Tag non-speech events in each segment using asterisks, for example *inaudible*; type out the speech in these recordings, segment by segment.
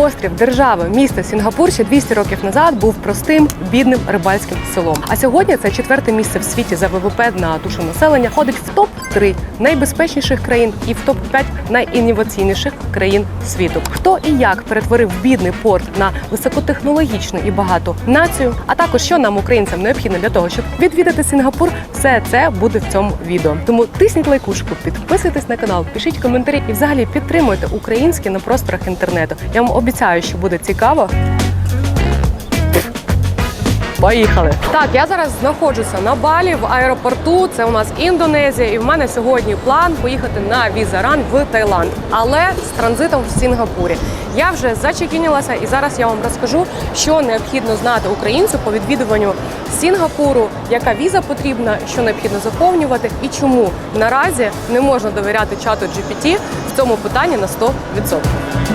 Острів держави міста Сінгапур ще 200 років назад був простим бідним рибальським селом. А сьогодні це четверте місце в світі за ВВП на душу населення. Ходить в топ 3 найбезпечніших країн і в топ 5 найінноваційніших країн світу. Хто і як перетворив бідний порт на високотехнологічну і багату націю, а також що нам, українцям, необхідно для того, щоб відвідати Сінгапур, все це буде в цьому відео. Тому тисніть лайкушку, підписуйтесь на канал, пишіть коментарі і взагалі підтримуйте українське на просторах інтернету. Я вам обіцяю, що буде цікаво. Поїхали! Так, я зараз знаходжуся на Балі в аеропорту. Це у нас Індонезія, і в мене сьогодні план поїхати на візаран в Таїланд, але з транзитом в Сінгапурі. Я вже зачекінилася, і зараз я вам розкажу, що необхідно знати українцю по відвідуванню Сінгапуру, яка віза потрібна, що необхідно заповнювати, і чому наразі не можна довіряти чату GPT в цьому питанні на 100%.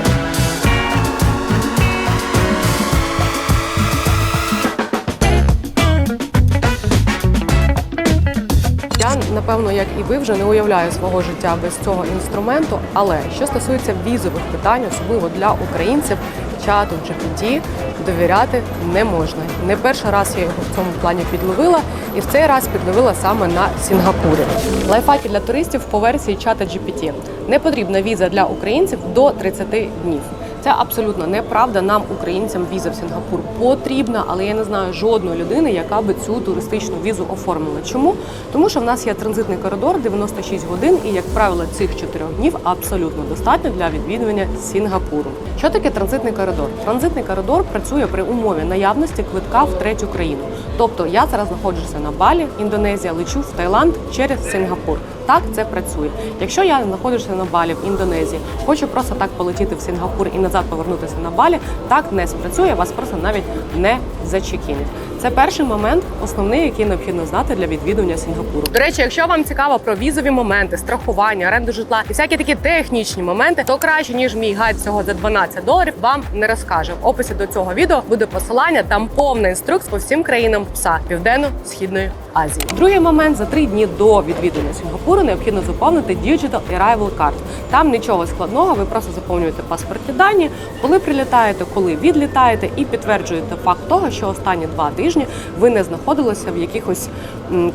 Напевно, як і ви, вже не уявляю свого життя без цього інструменту. Але що стосується візових питань, особливо для українців, чату GPT довіряти не можна. Не перший раз я його в цьому плані підловила, і в цей раз підловила саме на Сінгапурі. Лайфхаки для туристів по версії чата GPT. Не потрібна віза для українців до 30 днів. Це абсолютно неправда. Нам, українцям, віза в Сінгапур потрібна, але я не знаю жодної людини, яка би цю туристичну візу оформила. Чому? Тому що в нас є транзитний коридор 96 годин, і, як правило, цих чотирьох днів абсолютно достатньо для відвідування Сінгапуру. Що таке транзитний коридор? Транзитний коридор працює при умові наявності квитка в третю країну. Тобто я зараз знаходжуся на Балі, Індонезія, лечу в Таїланд через Сінгапур. Так це працює. Якщо я знаходжуся на Балі в Індонезії, хочу просто так полетіти в Сінгапур і назад повернутися на Балі, так не спрацює, вас просто навіть не зачекінять. Це перший момент, основний, який необхідно знати для відвідування Сінгапуру. До речі, якщо вам цікаво про візові моменти, страхування, оренду житла і всякі такі технічні моменти, то краще ніж мій гайд всього за 12 доларів вам не розкаже. В описі до цього відео буде посилання. Там повна інструкція по всім країнам ПСА південно-східної Азії. Другий момент за три дні до відвідування Сінгапуру необхідно заповнити Digital Arrival Card. Там нічого складного, ви просто заповнюєте паспортні дані, коли прилітаєте, коли відлітаєте, і підтверджуєте факт того, що останні два тижні ви не знаходилися в якихось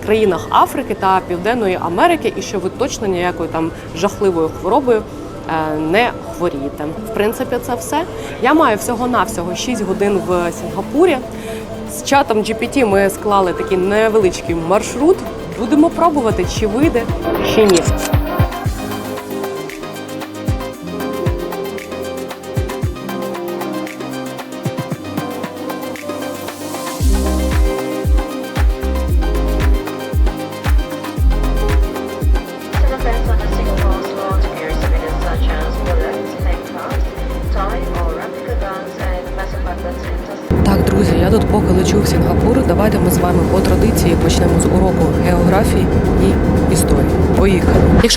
країнах Африки та Південної Америки, і що ви точно ніякою там жахливою хворобою. е, Не хворієте. В принципі, це все. Я маю всього-навсього 6 годин в Сінгапурі. З чатом GPT ми склали такий невеличкий маршрут. Будемо пробувати, чи вийде, чи ні. Ми з вами по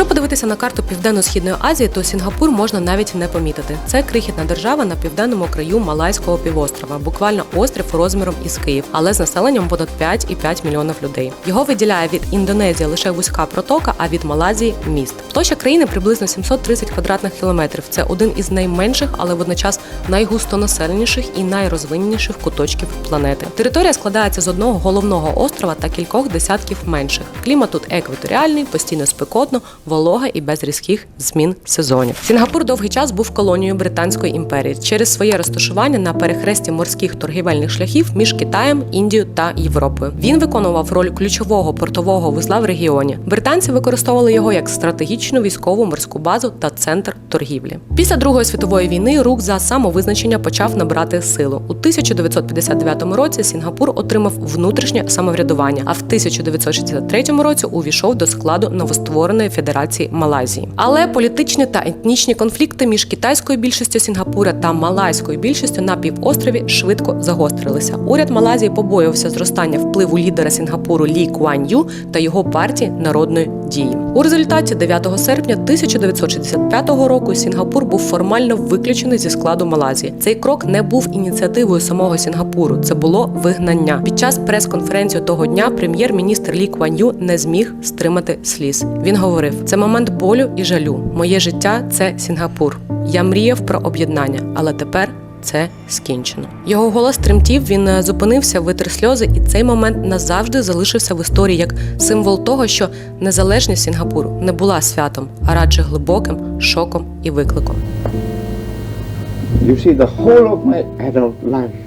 Якщо подивитися на карту Південно-східної Азії, то Сінгапур можна навіть не помітити. Це крихітна держава на південному краю Малайського півострова, буквально острів розміром із Київ, але з населенням понад 5,5 мільйонів людей. Його виділяє від Індонезії лише вузька протока, а від Малайзії міст. Площа країни приблизно 730 квадратних кілометрів. Це один із найменших, але водночас найгустонаселеніших і найрозвиненіших куточків планети. Територія складається з одного головного острова та кількох десятків менших. Клімат тут екваторіальний, постійно спекотно, волога і без різких змін сезонів. Сінгапур довгий час був колонією Британської імперії через своє розташування на перехресті морських торгівельних шляхів між Китаєм, Індією та Європою. Він виконував роль ключового портового вузла в регіоні. Британці використовували його як стратегічну військову морську базу та центр торгівлі. Після Другої світової війни рух за самовизначення почав набирати силу. У 1959 році Сінгапур отримав внутрішнє самоврядування, а в 1963 році увійшов до складу новоствореної Федерації Малайзії. Але політичні та етнічні конфлікти між китайською більшістю Сінгапура та малайською більшістю на півострові швидко загострилися. Уряд Малайзії побоювався зростання впливу лідера Сінгапуру Лі Куан Ю та його партії народної дії. У результаті 9 серпня 1965 року Сінгапур був формально виключений зі складу Малайзії. Цей крок не був ініціативою самого Сінгапуру. Це було вигнання. Під час прес-конференції того дня прем'єр-міністр Лі Куан Ю не зміг стримати сліз. Він говорив: це момент болю і жалю. Моє життя це Сінгапур. Я мріяв про об'єднання, але тепер це скінчено. Його голос тремтів. Він е, зупинився, витер сльози, і цей момент назавжди залишився в історії як символ того, що незалежність Сінгапуру не була святом, а радше глибоким шоком і викликом. You see, the whole of my adult life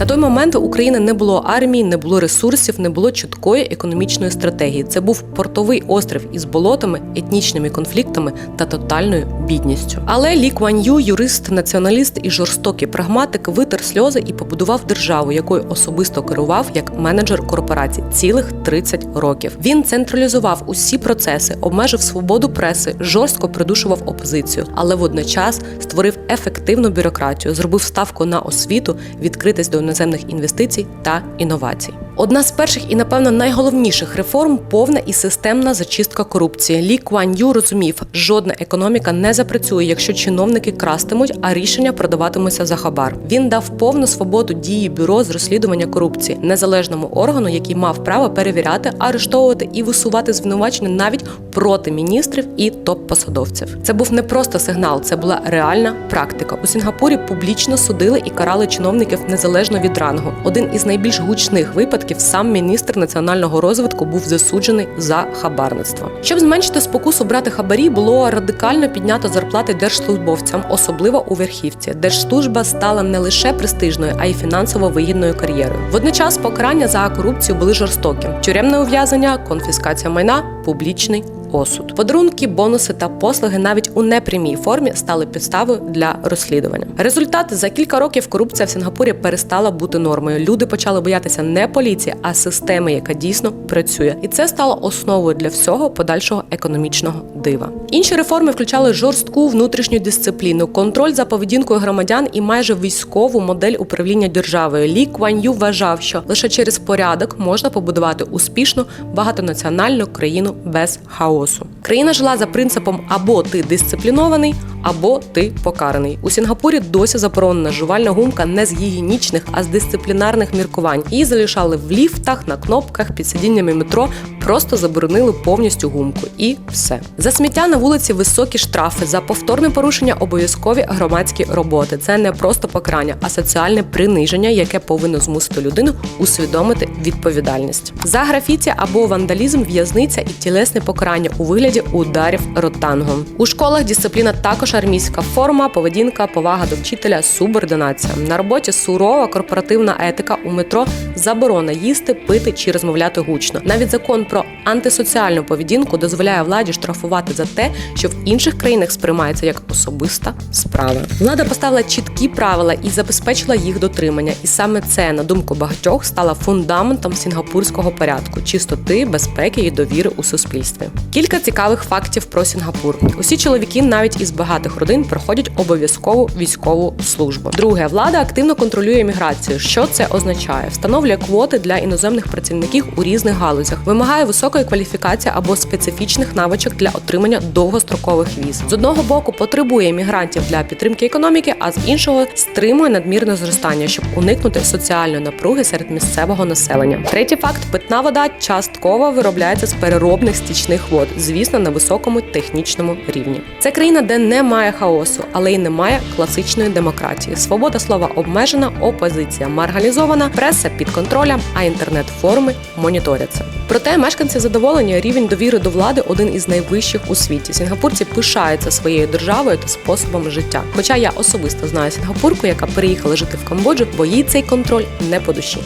На той момент у України не було армії, не було ресурсів, не було чіткої економічної стратегії. Це був портовий острів із болотами, етнічними конфліктами та тотальною бідністю. Але Лі Ю, юрист, націоналіст і жорстокий прагматик, витер сльози і побудував державу, якою особисто керував як менеджер корпорацій цілих 30 років. Він централізував усі процеси, обмежив свободу преси, жорстко придушував опозицію, але водночас створив ефективну бюрократію, зробив ставку на освіту, відкритість до іноземних інвестицій та інновацій. Одна з перших і, напевно, найголовніших реформ повна і системна зачистка корупції. Лі Куан Ю розумів, жодна економіка не запрацює, якщо чиновники крастимуть, а рішення продаватимуться за хабар. Він дав повну свободу дії бюро з розслідування корупції, незалежному органу, який мав право перевіряти, арештовувати і висувати звинувачення навіть проти міністрів і топ-посадовців. Це був не просто сигнал, це була реальна практика. У Сінгапурі публічно судили і карали чиновників незалежно від рангу. Один із найбільш гучних випадків сам міністр національного розвитку був засуджений за хабарництво. Щоб зменшити спокусу брати хабарі, було радикально піднято зарплати держслужбовцям, особливо у верхівці. Держслужба стала не лише престижною, а й фінансово вигідною кар'єрою. Водночас покарання за корупцію були жорстокі: тюремне ув'язнення, конфіскація майна, публічний осуд. Подарунки, бонуси та послуги навіть у непрямій формі стали підставою для розслідування. Результат за кілька років корупція в Сінгапурі перестала бути нормою. Люди почали боятися не поліції, а системи, яка дійсно працює, і це стало основою для всього подальшого економічного дива. Інші реформи включали жорстку внутрішню дисципліну, контроль за поведінкою громадян і майже військову модель управління державою. Лі Куан Ю вважав, що лише через порядок можна побудувати успішну багатонаціональну країну без хаосу. Країна жила за принципом або ти дисциплінований, або ти покараний. У Сінгапурі досі заборонена жувальна гумка не з гігієнічних, а з дисциплінарних міркувань. Її залишали в ліфтах, на кнопках, під сидіннями метро. Просто заборонили повністю гумку, і все за сміття на вулиці високі штрафи за повторне порушення обов'язкові громадські роботи. Це не просто покарання, а соціальне приниження, яке повинно змусити людину усвідомити відповідальність за графіті або вандалізм, в'язниця і тілесне покарання у вигляді ударів ротангом. У школах дисципліна також армійська форма, поведінка, повага до вчителя, субординація. На роботі сурова корпоративна етика у метро заборона їсти, пити чи розмовляти гучно. Навіть закон про антисоціальну поведінку дозволяє владі штрафувати за те, що в інших країнах сприймається як особиста справа. Влада поставила чіткі правила і забезпечила їх дотримання. І саме це, на думку багатьох, стало фундаментом сінгапурського порядку, чистоти, безпеки і довіри у суспільстві. Кілька цікавих фактів про Сінгапур. Усі чоловіки, навіть із багатих родин, проходять обов'язкову військову службу. Друге, влада активно контролює міграцію. Що це означає? Встановлює квоти для іноземних працівників у різних галузях, вимагає високої кваліфікації або специфічних навичок для отримання довгострокових віз. З одного боку потребує мігрантів для підтримки економіки, а з іншого стримує надмірне зростання, щоб уникнути соціальної напруги серед місцевого населення. Третій факт: питна вода частково виробляється з переробних стічних вод, звісно, на високому технічному рівні. Це країна, де немає хаосу, але й немає класичної демократії. Свобода слова обмежена, опозиція маргалізована, преса під контролем, а інтернет-форуми моніторяться. Проте мешканці задоволені, рівень довіри до влади один із найвищих у світі. Сінгапурці пишаються своєю державою та способом життя. Хоча я особисто знаю сінгапурку, яка переїхала жити в Камбоджу, бо їй цей контроль не по душі.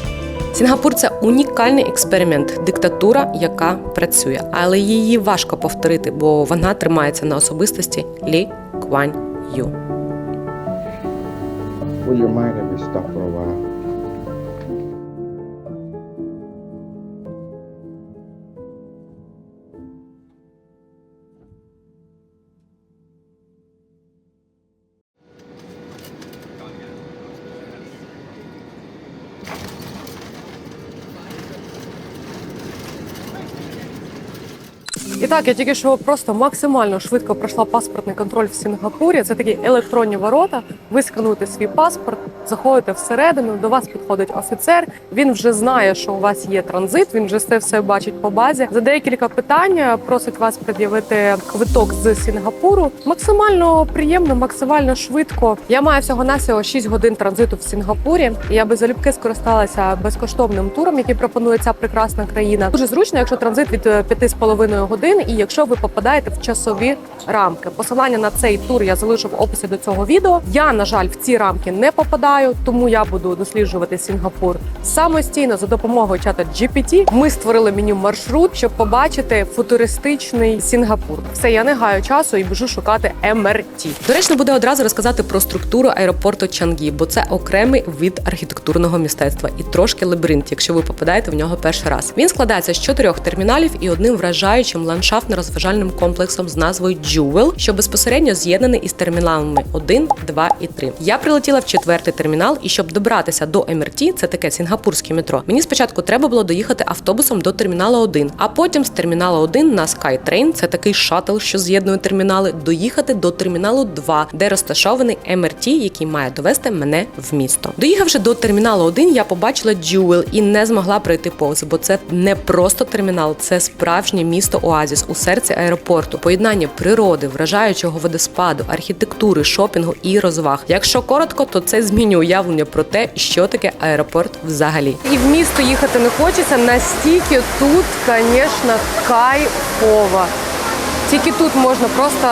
Сінгапур це унікальний експеримент, диктатура, яка працює, але її важко повторити, бо вона тримається на особистості Лі Guan Yu. Will your mind ever stop for a while? І так, я тільки що просто максимально швидко пройшла паспортний контроль в Сінгапурі. Це такі електронні ворота. Ви скануєте свій паспорт, заходите всередину. До вас підходить офіцер. Він вже знає, що у вас є транзит. Він вже це все бачить по базі. За декілька питань просить вас пред'явити квиток з Сінгапуру. Максимально приємно, максимально швидко. Я маю всього навсього 6 годин транзиту в Сінгапурі. Я би залюбки скористалася безкоштовним туром, який пропонує ця прекрасна країна. Дуже зручно, якщо транзит від е, 5,5 годин, і якщо ви попадаєте в часові рамки. Посилання на цей тур я залишу в описі до цього відео. Я, на жаль, в ці рамки не попадаю, тому я буду досліджувати Сінгапур самостійно за допомогою чата GPT. Ми створили меню маршрут, щоб побачити футуристичний Сінгапур. Все, я не гаю часу і біжу шукати МРТ. Доречно буде одразу розказати про структуру аеропорту Чангі, бо це окремий вид архітектурного мистецтва і трошки лабіринт, якщо ви попадаєте в нього перший раз. Він складається з чотирьох терміналів і одним вражаючим ландшафтно-розважальним комплексом з назвою Jewel, що безпосередньо з'єднаний із терміналами 1, 2 і 3. Я прилетіла в четвертий термінал, і щоб добратися до МРТ, це таке сінгапурське метро. Мені спочатку треба було доїхати автобусом до терміналу 1, а потім з терміналу 1 на SkyTrain, це такий шаттл, що з'єднує термінали, доїхати до терміналу 2, де розташований МРТ, який має довести мене в місто. Доїхавши до терміналу 1, я побачила Jewel і не змогла пройти повз, бо це не просто термінал, це справжнє місто Оазіс у серці аеропорту. Поєднання природи, вражаючого водоспаду, архітектури, шопінгу і розваг. Якщо коротко, то це змінює уявлення про те, що таке аеропорт взагалі. І в місто їхати не хочеться настільки тут, звісно, кайфово. Тільки тут можна просто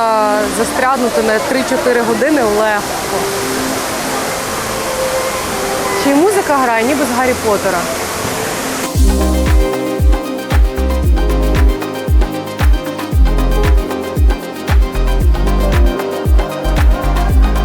застрягнути на 3-4 години легко. Й музика грає, ніби з Гаррі Поттера.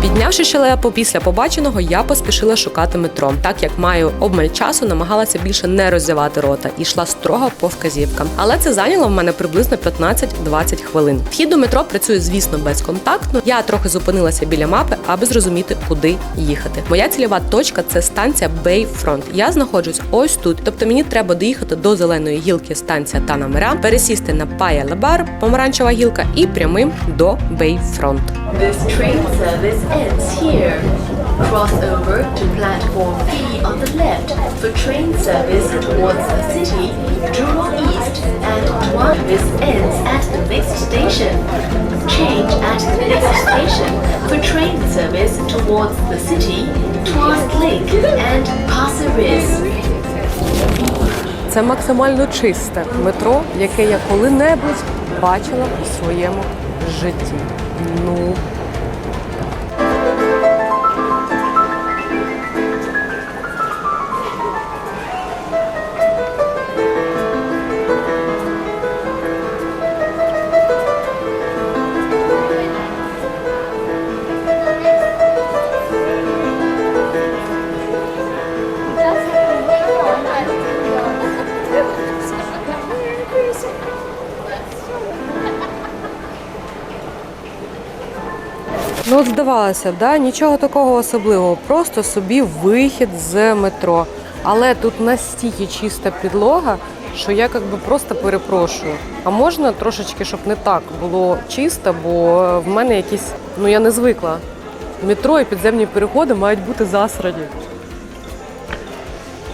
Піднявши щелепу після побаченого, я поспішила шукати метро. Так як маю обмаль часу, намагалася більше не роззявати рота і йшла строго по вказівкам. Але це зайняло в мене приблизно 15-20 хвилин. Вхід до метро працює, звісно, безконтактно. Я трохи зупинилася біля мапи, аби зрозуміти, куди їхати. Моя цільова точка це станція Bayfront. Я знаходжусь ось тут. Тобто мені треба доїхати до зеленої гілки станція Танамера, пересісти на Пая Лебар, помаранчева гілка, і прямим до Bayfront. Ends here. Cross over to platform B on the left for train service towards the city, Jurong East, and Tuan ends at the next station. Change at the next station for train service towards the city, Tuas Link, and Pasir Ris. Це максимально чисте метро, яке я коли-небудь бачила у своєму житті. Ну. Здавалося б, да? нічого такого особливого, просто собі вихід з метро. Але тут настільки чиста підлога, що я як би просто перепрошую. А можна трошечки, щоб не так було чисто, бо в мене якісь, ну я не звикла. Метро і підземні переходи мають бути засрані.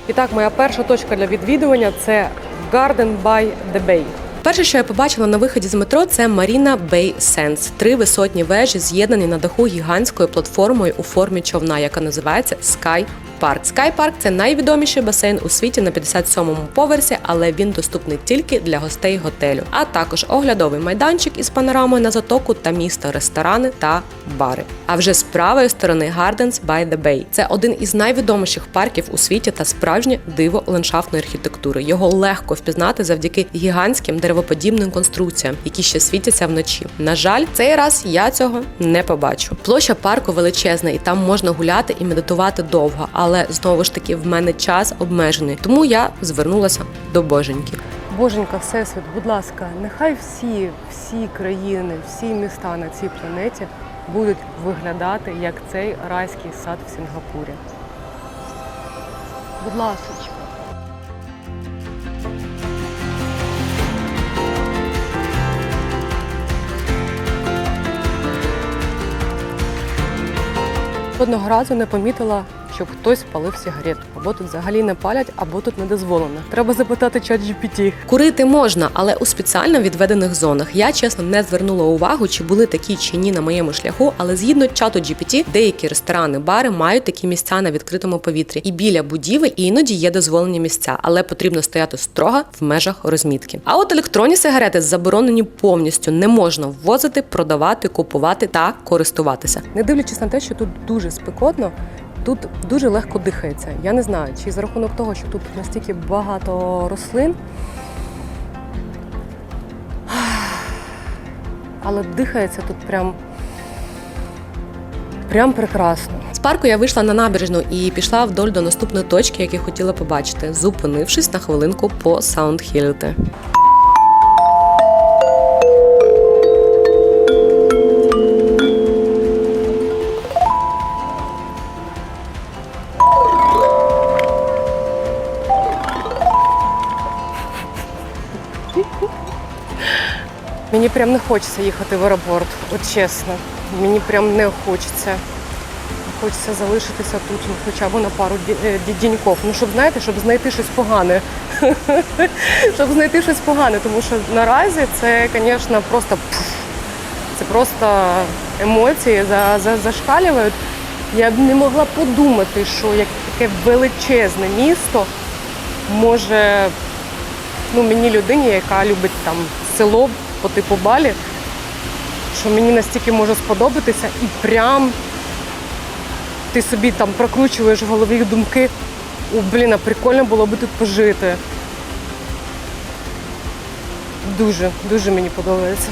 І так, моя перша точка для відвідування це Garden by the Bay. Перше, що я побачила на виході з метро, це Marina Bay Sands. Три висотні вежі, з'єднані на даху гігантською платформою у формі човна, яка називається Sky Sky Park – це найвідоміший басейн у світі на 57-му поверсі, але він доступний тільки для гостей готелю, а також оглядовий майданчик із панорамою на затоку та місто, ресторани та бари. А вже з правої сторони Gardens by the Bay. Це один із найвідоміших парків у світі та справжнє диво ландшафтної архітектури. Його легко впізнати завдяки гігантським деревоподібним конструкціям, які ще світяться вночі. На жаль, цей раз я цього не побачу. Площа парку величезна, і там можна гуляти і медитувати довго, але але знову ж таки в мене час обмежений. Тому я звернулася до боженьки. Боженька, всесвіт, будь ласка, нехай всі, всі країни, всі міста на цій планеті будуть виглядати як цей райський сад в Сінгапурі. Будь ласка. Одного разу не помітила щоб хтось палив сигарету. Або тут взагалі не палять, або тут не дозволено. Треба запитати чат GPT. Курити можна, але у спеціально відведених зонах. Я чесно не звернула увагу, чи були такі чи ні на моєму шляху, але згідно чату GPT, деякі ресторани, бари мають такі місця на відкритому повітрі. І біля будівель іноді є дозволені місця, але потрібно стояти строго в межах розмітки. А от електронні сигарети заборонені повністю не можна ввозити, продавати, купувати та користуватися. Не дивлячись на те, що тут дуже спекотно, тут дуже легко дихається. Я не знаю, чи за рахунок того, що тут настільки багато рослин. Але дихається тут прям. Прям прекрасно. З парку я вийшла на набережну і пішла вдоль до наступної точки, яку хотіла побачити, зупинившись на хвилинку по Саундхілти. Мені прям не хочеться їхати в аеропорт, от чесно. Мені прям не хочеться. Хочеться залишитися тут ну, хоча б на пару е, ді- діньків. Ну, щоб знаєте, щоб знайти щось погане. *laughs* щоб знайти щось погане, тому що наразі це, звісно, просто це просто емоції за, за, зашкалюють. Я б не могла подумати, що як таке величезне місто може ну, мені людині, яка любить там село по типу Балі, що мені настільки може сподобатися, і прям ти собі там прокручуєш в голові думки, о, блін, а прикольно було би тут пожити. Дуже, дуже мені подобається.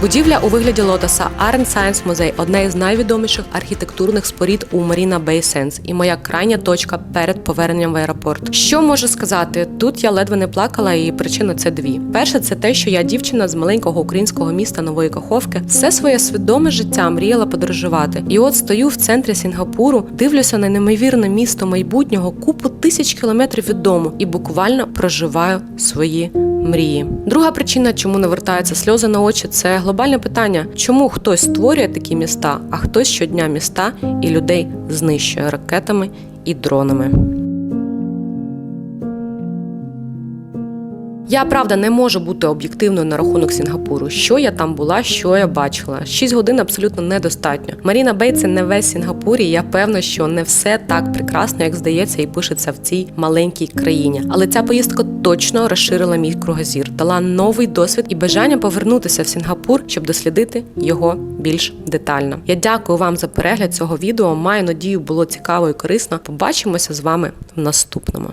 Будівля у вигляді лотоса Арен Science Музей одна із найвідоміших архітектурних спорід у Маріна Бей Сенс і моя крайня точка перед поверненням в аеропорт. Що можу сказати? Тут я ледве не плакала, і причина це дві. Перше, це те, що я дівчина з маленького українського міста Нової Каховки, все своє свідоме життя мріяла подорожувати. І от стою в центрі Сінгапуру, дивлюся на неймовірне місто майбутнього, купу тисяч кілометрів від дому і буквально проживаю свої мрії. Друга причина, чому навертаються сльози на очі, це глобальне питання, чому хтось створює такі міста, а хтось щодня міста і людей знищує ракетами і дронами. Я правда не можу бути об'єктивною на рахунок Сінгапуру. Що я там була, що я бачила. Шість годин абсолютно недостатньо. Маріна Бей це не весь Сінгапур, і я певна, що не все так прекрасно, як здається, і пишеться в цій маленькій країні. Але ця поїздка точно розширила мій кругозір, дала новий досвід і бажання повернутися в Сінгапур, щоб дослідити його більш детально. Я дякую вам за перегляд цього відео. Маю надію, було цікаво і корисно. Побачимося з вами в наступному.